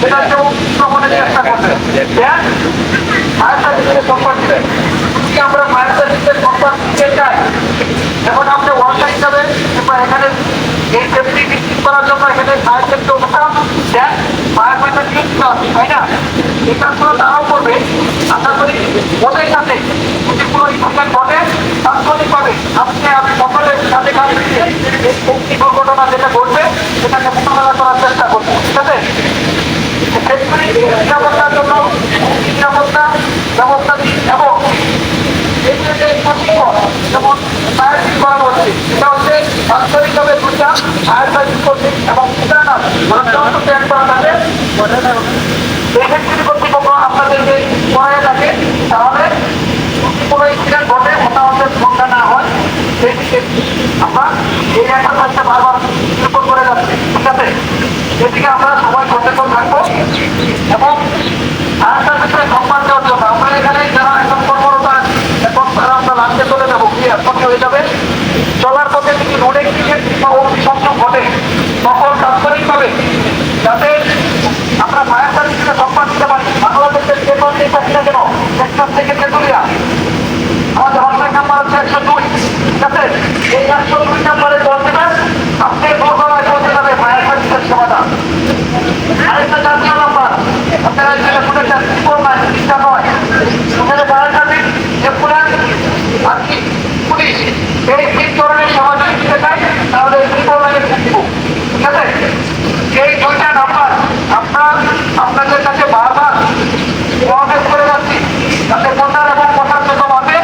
সেটা কেউ চেষ্টা করবে। ফায়ার সার্ভিসের যদি আমরা ফায়ার সার্ভিসের সম্পর্ক দিতে চাই এখন হিসাবে কিংবা এখানে এই সেফটি নিশ্চিত করার জন্য এখানে ফায়ার সেফটি অনুষ্ঠান দেন ফায়ার ফাইটার আছে তাই না? এই কাজগুলো তারাও করবে। আশা করি ওদের সাথে যদি কোনো ইনসিডেন্ট ঘটে তাৎক্ষণিকভাবে আপনি আমি সকলের সাথে কাজ এই দুর্ঘটনা যেটা ঘটবে, সেটাকে মোকাবেলা করার চেষ্টা এবং যেমন ফিট করানো হচ্ছে এটা হচ্ছে বাস্তবিকভাবে দুটা করছে এবং ইন্টারনাল অত্যন্ত ট্যাগ করা থাকে তাহলে কোনো ইনসিডেন্ট ঘটে হতাহতের সংখ্যা না হয় সেই দিকে আমরা এই একটা বারবার করে যাচ্ছি ঠিক আমরা সবাই সচেতন থাকব এবং আরেকটা বিষয়ে সম্মান দেওয়ার জন্য আমরা এখানে যারা এখন কর্মরত আছি এখন তারা আমরা লাঞ্চে চলে যাব ক্লিয়ার সব হয়ে যাবে চলার পথে যদি রোডে কিছু বা অগ্নিসংযোগ ঘটে তখন তাৎক্ষণিকভাবে যাতে আমরা ফায়ার সার্ভিসকে সম্মান দিতে পারি বাংলাদেশের যে প্রান্তেই থাকি না কেন টেক্সাস থেকে তেতুলিয়া আমাদের হটলাইন নাম্বার হচ্ছে একশো দুই ঠিক আছে এই একশো দুই নাম্বারে জল দেবেন আপনি দোরগোড়ায় পৌঁছে যাবে ফায়ার সার্ভিসের সেবাটা আরেকটা জাতীয় নাম্বার আপনারা যেটা শুনেছেন ত্রিপুর নয় তিনটা নয় ওখানে ফায়ার সার্ভিস অ্যাম্বুলেন্স আর কি পুলিশ এই তিন ধরনের সহযোগী দিতে চাই তাহলে ত্রিপুর লাইনে দিব ঠিক আছে এই দুইটা নাম্বার আপনার আপনাদের কাছে বারবার সমাবেশ করে যাচ্ছি। যাতে প্রচার এবং প্রচার যতভাবে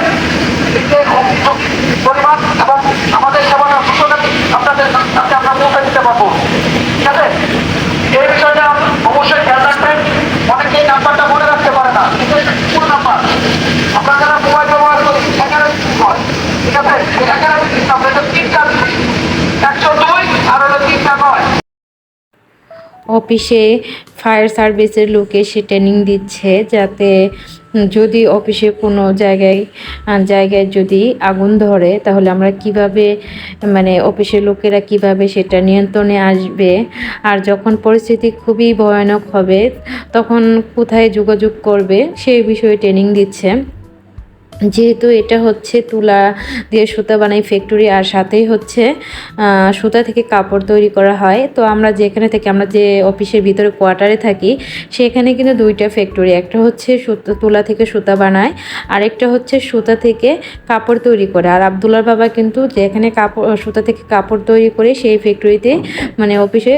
পরিমাণ এবং আমাদের সেবাটা সুযোগ আপনাদের কাছে আমরা পৌঁছে দিতে পারব। ঠিক আছে? এই বিষয়টা অবশ্যই খেয়াল রাখবেন। অনেকে অনেকেই নাম্বারটা মনে রাখতে পারে না। কিন্তু পুরো নাম্বার। আমরা যারা মোবাইল ব্যবহার করি এগারো হয় ঠিক আছে? এই নাম্বার এটা তিনটা একশো দুই আর হলো তিনটা নয়। অফিসে ফায়ার সার্ভিসের লোকে এসে ট্রেনিং দিচ্ছে যাতে যদি অফিসে কোনো জায়গায় জায়গায় যদি আগুন ধরে, তাহলে আমরা কীভাবে মানে অফিসের লোকেরা কীভাবে সেটা নিয়ন্ত্রণে আসবে? আর যখন পরিস্থিতি খুবই ভয়ানক হবে, তখন কোথায় যোগাযোগ করবে, সেই বিষয়ে ট্রেনিং দিচ্ছে। যেহেতু এটা হচ্ছে তুলা দিয়ে সুতা বানাই ফ্যাক্টরি আর সাথেই হচ্ছে সুতা থেকে কাপড় তৈরি করা হয়। তো আমরা যেখানে থেকে, আমরা যে অফিসের ভিতরে কোয়ার্টারে থাকি, সেখানে কিন্তু দুইটা ফ্যাক্টরি একটা হচ্ছে সুতা, তুলা থেকে সুতা বানায়, আরেকটা হচ্ছে সুতা থেকে কাপড় তৈরি করে। আর আবদুল্লার বাবা কিন্তু যেখানে কাপড়, সুতা থেকে কাপড় তৈরি করে, সেই ফ্যাক্টরিতে মানে অফিসে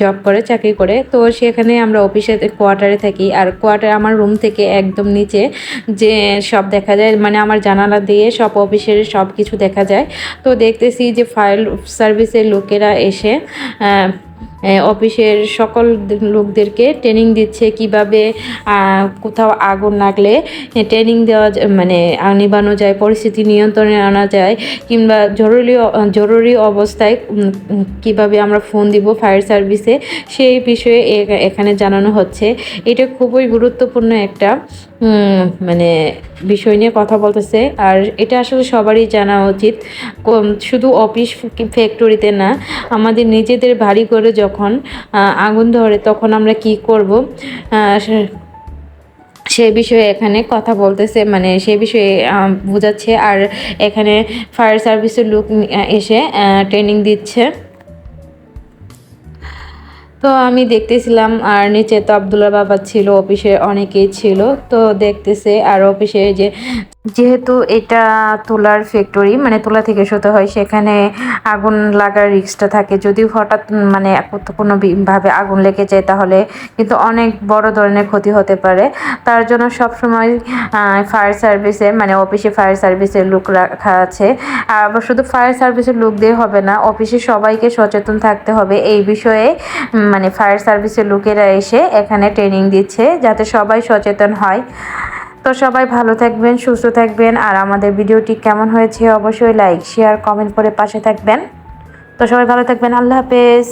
জব করে, চাকরি করে। তো সেখানে আমরা অফিসে কোয়ার্টারে থাকি। আর কোয়ার্টার, আমার রুম থেকে একদম নিচে যে সব দেখা যায় মানে আমার জানালা দিয়ে সব অফিসের সব কিছু দেখা যায়। তো দেখতেছি যে ফায়ার সার্ভিসের লোকেরা এসে অফিসের সকল লোকদেরকে ট্রেনিং দিচ্ছে কীভাবে কোথাও আগুন লাগলে ট্রেনিং দেওয়া মানে নিবানো যায়, পরিস্থিতি নিয়ন্ত্রণে আনা যায়, কিংবা জরুরি জরুরি অবস্থায় কীভাবে আমরা ফোন দিব ফায়ার সার্ভিসে সেই বিষয়ে এখানে জানানো হচ্ছে। এটা খুবই গুরুত্বপূর্ণ একটা মানে বিষয় নিয়ে কথা বলতেছে। আর এটা আসলে সবারই জানা উচিত। শুধু অফিস ফ্যাক্টরিতে না, আমাদের নিজেদের বাড়ি করে যখন আহ, আগুন ধরে তখন আমরা কি করব? সে- বিষয়ে এখানে কথা বলতেছে মানে সে বিষয়ে বোঝাচ্ছে। আর এখানে ফায়ার সার্ভিসের লোক এসে ট্রেনিং দিচ্ছে। তো আমি দেখতেছিলাম আর নিচে তো আবদুল্লাহ বাবা ছিল অফিসে অনেকেই ছিল। তো দেখতেছে আর অফিসে যে যেহেতু এটা তুলার ফ্যাক্টরি মানে তুলা থেকে শুতে হয়, সেখানে আগুন লাগার রিক্সটা থাকে। যদি হঠাৎ মানে কোনো বি- আগুন লেগে যায়, তাহলে কিন্তু অনেক বড় ধরনের ক্ষতি হতে পারে। তার জন্য সবসময় ফায়ার সার্ভিসে মানে অফিসে ফায়ার সার্ভিসের লোক রাখা আছে। আবার শুধু ফায়ার সার্ভিসের লোক দিয়ে হবে না অফিসে সবাইকে সচেতন থাকতে হবে। এই বিষয়ে মানে ফায়ার সার্ভিসের লোকেরা এসে এখানে ট্রেনিং দিচ্ছে, যাতে সবাই সচেতন হয়। তো সবাই ভালো থাকবেন, সুস্থ থাকবেন, আর আমাদের ভিডিওটি কেমন হয়েছে অবশ্যই লাইক শেয়ার কমেন্ট করে পাশে থাকবেন। তো সবাই ভালো থাকবেন, আল্লাহ হাফেজ।